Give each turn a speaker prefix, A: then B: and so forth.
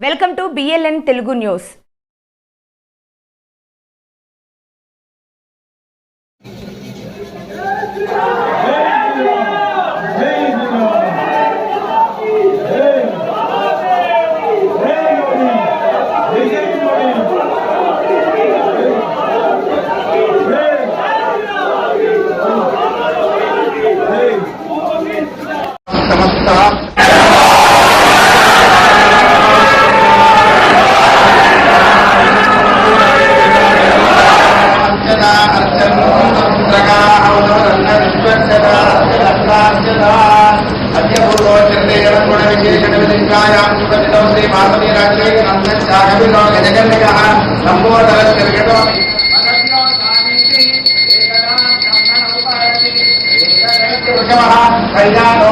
A: welcome to B L N Telugu news
B: సమస్త అద్య గుణ విశేషణ విధికాయాం సుఖితో శ్రీ పార్వతీ రాజ్యే నందన శాఖవిలో గజగన్నగ లంబోదరస్య విగతో కళ్యాణో